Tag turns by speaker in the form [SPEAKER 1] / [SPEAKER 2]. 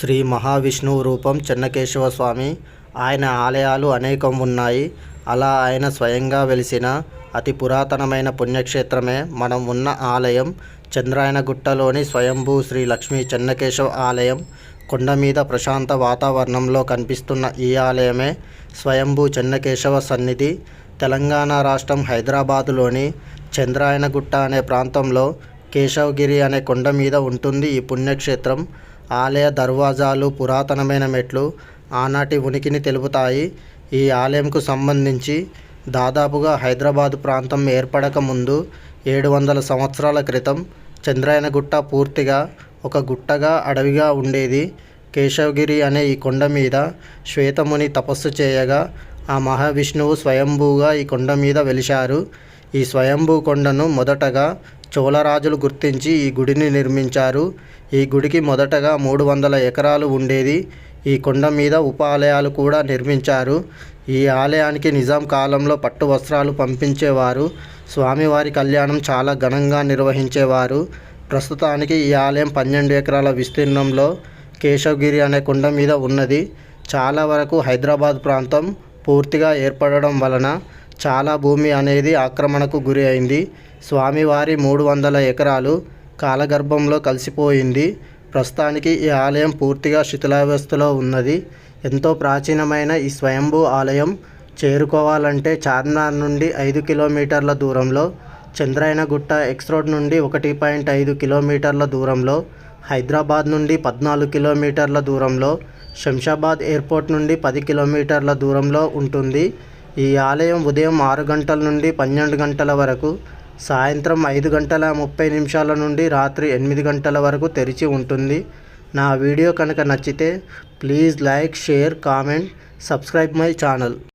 [SPEAKER 1] శ్రీ మహావిష్ణువు రూపం చెన్నకేశవ స్వామి ఆయన ఆలయాలు అనేకం ఉన్నాయి. అలా ఆయన స్వయంగా వెలిసిన అతి పురాతనమైన పుణ్యక్షేత్రమే మనం ఉన్న ఆలయం. చంద్రాయనగుట్టలోని స్వయంభూ శ్రీ లక్ష్మీ చెన్నకేశవ ఆలయం. కొండ మీద ప్రశాంత వాతావరణంలో కనిపిస్తున్న ఈ ఆలయమే స్వయంభూ చెన్నకేశవ సన్నిధి. తెలంగాణ రాష్ట్రం హైదరాబాదులోని చంద్రాయనగుట్ట అనే ప్రాంతంలో కేశవగిరి అనే కొండ మీద ఉంటుంది ఈ పుణ్యక్షేత్రం. ఆలయ దర్వాజాలు పురాతనమైన మెట్లు ఆనాటి ఉనికిని తెలుపుతాయి. ఈ ఆలయంకు సంబంధించి దాదాపుగా హైదరాబాద్ ప్రాంతం ఏర్పడక ముందు ఏడు వందల సంవత్సరాల క్రితం చంద్రాయనగుట్ట పూర్తిగా ఒక గుట్టగా అడవిగా ఉండేది. కేశవగిరి అనే ఈ కొండ మీద శ్వేతముని తపస్సు చేయగా ఆ మహావిష్ణువు స్వయంభూగా ఈ కొండ మీద వెలిశారు. ఈ స్వయంభూ కొండను మొదటగా చోళరాజులు గుర్తించి ఈ గుడిని నిర్మించారు. ఈ గుడికి మొదటగా మూడు వందల ఎకరాలు ఉండేది. ఈ కొండ మీద ఉప ఆలయాలు కూడా నిర్మించారు. ఈ ఆలయానికి నిజాం కాలంలో పట్టు వస్త్రాలు పంపించేవారు. స్వామివారి కళ్యాణం చాలా ఘనంగా నిర్వహించేవారు. ప్రస్తుతానికి ఈ ఆలయం పన్నెండు ఎకరాల విస్తీర్ణంలో కేశవగిరి అనే కొండ మీద ఉన్నది. చాలా వరకు హైదరాబాద్ ప్రాంతం పూర్తిగా ఏర్పడడం వలన చాలా భూమి అనేది ఆక్రమణకు గురి అయింది. స్వామివారి మూడు వందల ఎకరాలు కాలగర్భంలో కలిసిపోయింది. ప్రస్తుతానికి ఈ ఆలయం పూర్తిగా శిథిలావస్థలో ఉన్నది. ఎంతో ప్రాచీనమైన ఈ స్వయంభూ ఆలయం చేరుకోవాలంటే చార్మినార్ నుండి ఐదు కిలోమీటర్ల దూరంలో చంద్రాయనగుట్ట ఎక్స్ రోడ్ నుండి ఒకటి పాయింట్ ఐదు కిలోమీటర్ల దూరంలో హైదరాబాద్ నుండి పద్నాలుగు కిలోమీటర్ల దూరంలో శంషాబాద్ ఎయిర్పోర్ట్ నుండి పది కిలోమీటర్ల దూరంలో ఉంటుంది. ఈ ఆలయం ఉదయం ఆరు గంటల నుండి పన్నెండు గంటల వరకు సాయంత్రం ఐదు గంటల ముప్పై నిమిషాల నుండి రాత్రి ఎనిమిది గంటల వరకు తెరిచి ఉంటుంది. నా వీడియో కనుక నచ్చితే please like share comment subscribe my channel.